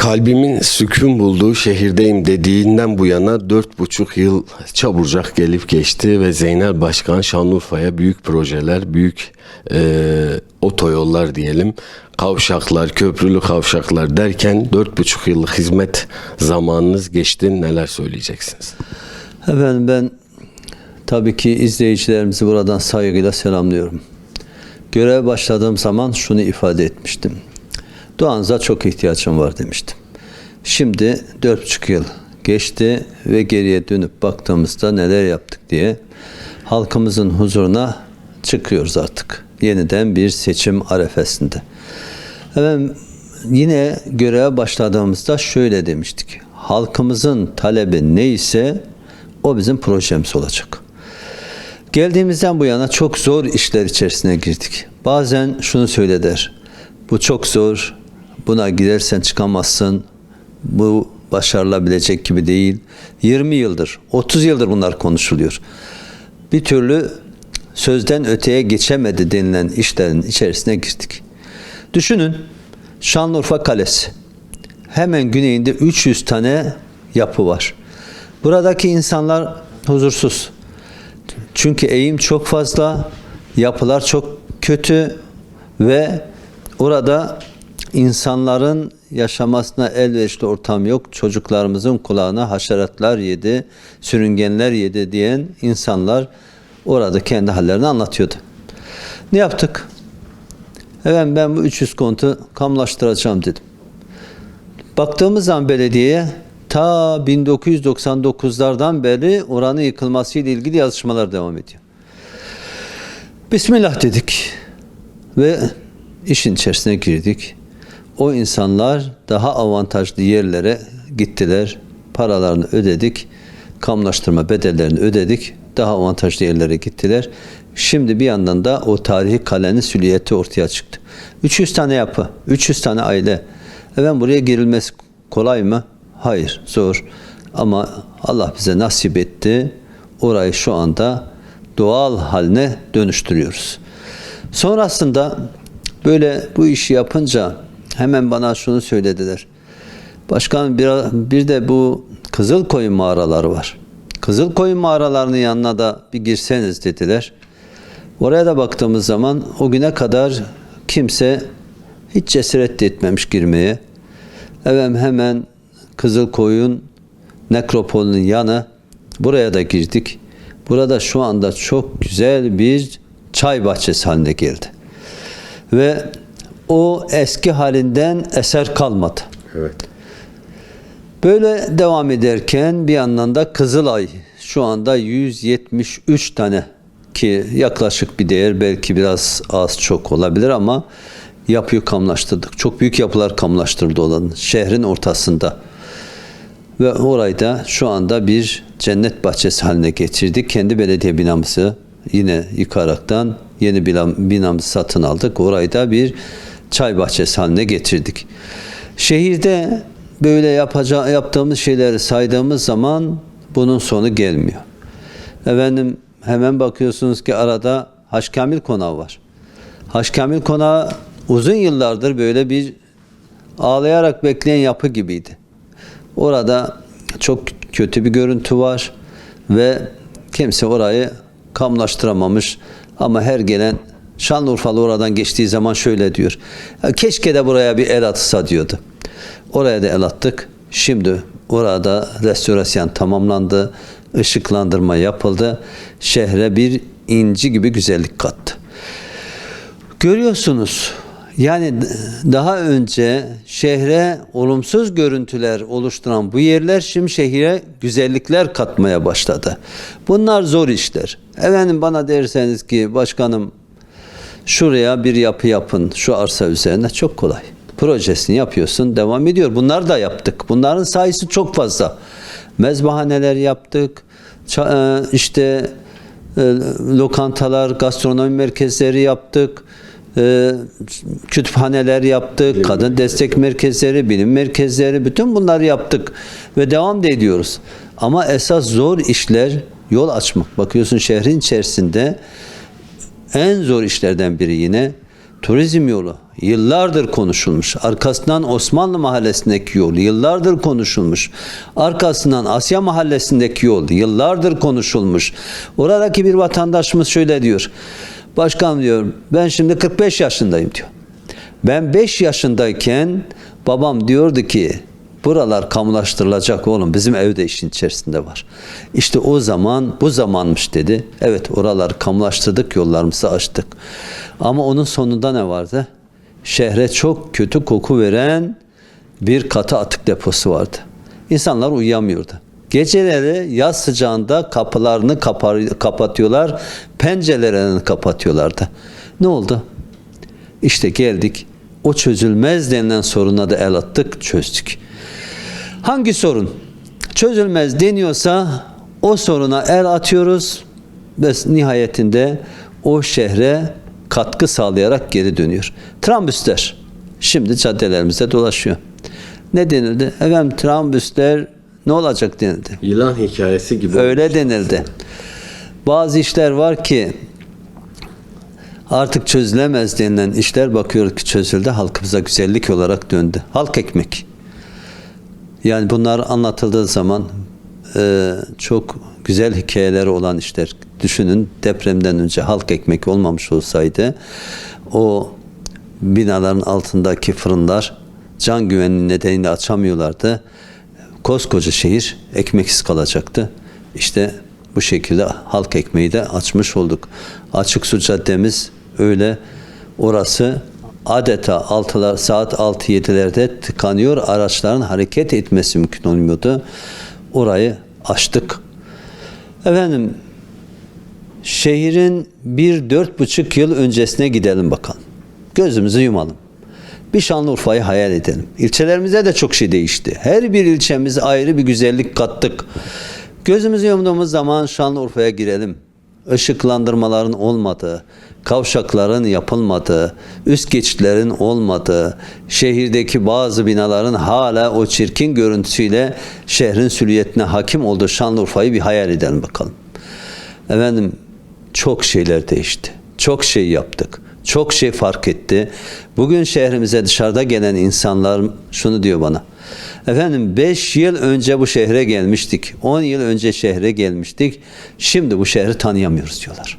Kalbimin sükun bulduğu şehirdeyim dediğinden bu yana dört buçuk yıl çabucak gelip geçti ve Zeynel Başkan Şanlıurfa'ya büyük projeler, büyük e, otoyollar diyelim, kavşaklar, köprülü kavşaklar derken dört buçuk yıllık hizmet zamanınız geçti. Neler söyleyeceksiniz? Efendim ben tabii ki izleyicilerimizi buradan saygıyla selamlıyorum. Göreve başladığım zaman şunu ifade etmiştim. Duanıza çok ihtiyacım var demiştim. Şimdi dört buçuk yıl geçti ve geriye dönüp baktığımızda neler yaptık diye halkımızın huzuruna çıkıyoruz artık. Yeniden bir seçim arefesinde. Efendim yine göreve başladığımızda şöyle demiştik. Halkımızın talebi neyse o bizim projemiz olacak. Geldiğimizden bu yana çok zor işler içerisine girdik. Bazen şunu söyleder. Bu çok zor. Buna gidersen çıkamazsın. Bu başarılabilecek gibi değil. 20 yıldır, 30 yıldır bunlar konuşuluyor. Bir türlü sözden öteye geçemedi denilen işlerin içerisine girdik. Düşünün Şanlıurfa Kalesi. Hemen güneyinde 300 tane yapı var. Buradaki insanlar huzursuz. Çünkü eğim çok fazla, yapılar çok kötü ve orada insanların yaşamasına elverişli ortam yok. Çocuklarımızın kulağına haşeratlar yedi, sürüngenler yedi diyen insanlar orada kendi hallerini anlatıyordu. Ne yaptık? Evet ben bu 300 kontu kamlaştıracağım dedim. Baktığımız zaman belediyeye ta 1999'lardan beri oranın yıkılması ile ilgili yazışmalar devam ediyor. Bismillah dedik ve işin içerisine girdik. O insanlar daha avantajlı yerlere gittiler. Paralarını ödedik. Kamlaştırma bedellerini ödedik. Daha avantajlı yerlere gittiler. Şimdi bir yandan da o tarihi kalenin süliyeti ortaya çıktı. 300 tane yapı, 300 tane aile. Efendim buraya girilmesi kolay mı? Hayır, zor. Ama Allah bize nasip etti. Orayı şu anda doğal haline dönüştürüyoruz. Sonrasında böyle bu işi yapınca hemen bana şunu söylediler. Başkan bir, bir de bu Kızılkoyun mağaraları var. Kızılkoyun mağaralarının yanına da bir girseniz dediler. Oraya da baktığımız zaman o güne kadar kimse hiç cesaret etmemiş girmeye. Evet hemen Kızılkoyun nekropolünün yanı buraya da girdik. Burada şu anda çok güzel bir çay bahçesi haline geldi. Ve o eski halinden eser kalmadı. Evet. Böyle devam ederken bir yandan da Kızılay şu anda 173 tane ki yaklaşık bir değer belki biraz az çok olabilir ama yapıyı kamlaştırdık. Çok büyük yapılar kamlaştırdı olan şehrin ortasında. Ve orayı da şu anda bir cennet bahçesi haline getirdik. Kendi belediye binamızı yine yıkaraktan yeni binamızı satın aldık. Orayı da bir çay bahçesi haline getirdik. Şehirde böyle yapacağı, yaptığımız şeyleri saydığımız zaman bunun sonu gelmiyor. Efendim hemen bakıyorsunuz ki arada Haşkamil Konağı var. Haşkamil Konağı uzun yıllardır böyle bir ağlayarak bekleyen yapı gibiydi. Orada çok kötü bir görüntü var ve kimse orayı kamlaştıramamış ama her gelen Şanlıurfalı oradan geçtiği zaman şöyle diyor. Keşke de buraya bir el atsa diyordu. Oraya da el attık. Şimdi orada restorasyon tamamlandı. ışıklandırma yapıldı. Şehre bir inci gibi güzellik kattı. Görüyorsunuz yani daha önce şehre olumsuz görüntüler oluşturan bu yerler şimdi şehire güzellikler katmaya başladı. Bunlar zor işler. Efendim bana derseniz ki başkanım şuraya bir yapı yapın şu arsa üzerine çok kolay. Projesini yapıyorsun devam ediyor. Bunlar da yaptık. Bunların sayısı çok fazla. Mezbahaneler yaptık. işte lokantalar, gastronomi merkezleri yaptık e, kütüphaneler yaptık, bilim kadın merkezleri. destek merkezleri, bilim merkezleri, bütün bunları yaptık ve devam da ediyoruz. Ama esas zor işler yol açmak. Bakıyorsun şehrin içerisinde en zor işlerden biri yine turizm yolu. yıllardır konuşulmuş. Arkasından Osmanlı mahallesindeki yol yıllardır konuşulmuş. Arkasından Asya mahallesindeki yol yıllardır konuşulmuş. Oradaki bir vatandaşımız şöyle diyor. Başkan diyor ben şimdi 45 yaşındayım diyor. Ben 5 yaşındayken babam diyordu ki buralar kamulaştırılacak oğlum bizim evde işin içerisinde var. İşte o zaman bu zamanmış dedi. Evet oraları kamulaştırdık yollarımızı açtık. Ama onun sonunda ne vardı? Şehre çok kötü koku veren bir katı atık deposu vardı. İnsanlar uyuyamıyordu. Geceleri yaz sıcağında kapılarını kapar, kapatıyorlar, pencerelerini kapatıyorlardı. Ne oldu? İşte geldik. O çözülmez denilen soruna da el attık, çözdük. Hangi sorun çözülmez deniyorsa o soruna el atıyoruz ve nihayetinde o şehre katkı sağlayarak geri dönüyor. Trambüsler şimdi caddelerimizde dolaşıyor. Ne denildi? Efendim trambüsler ne olacak denildi. Yılan hikayesi gibi. Öyle denildi. Bazı işler var ki artık çözülemez denilen işler bakıyor ki çözüldü halkımıza güzellik olarak döndü. Halk ekmek. Yani bunlar anlatıldığı zaman e, çok güzel hikayeleri olan işler. Düşünün depremden önce halk ekmek olmamış olsaydı o binaların altındaki fırınlar can güvenliği nedeniyle açamıyorlardı. Koskoca şehir ekmeksiz kalacaktı. İşte bu şekilde halk ekmeği de açmış olduk. Açık su caddemiz öyle orası adeta 6'lar saat 6-7'lerde tıkanıyor. Araçların hareket etmesi mümkün olmuyordu. Orayı açtık. Efendim şehrin bir dört buçuk yıl öncesine gidelim bakalım. Gözümüzü yumalım. Bir Şanlıurfa'yı hayal edelim. İlçelerimizde de çok şey değişti. Her bir ilçemiz ayrı bir güzellik kattık. Gözümüzü yumduğumuz zaman Şanlıurfa'ya girelim. Işıklandırmaların olmadığı, kavşakların yapılmadığı, üst geçitlerin olmadığı, şehirdeki bazı binaların hala o çirkin görüntüsüyle şehrin süliyetine hakim olduğu Şanlıurfa'yı bir hayal edelim bakalım. Efendim çok şeyler değişti. Çok şey yaptık. Çok şey fark etti. Bugün şehrimize dışarıda gelen insanlar şunu diyor bana. Efendim 5 yıl önce bu şehre gelmiştik. 10 yıl önce şehre gelmiştik. Şimdi bu şehri tanıyamıyoruz diyorlar.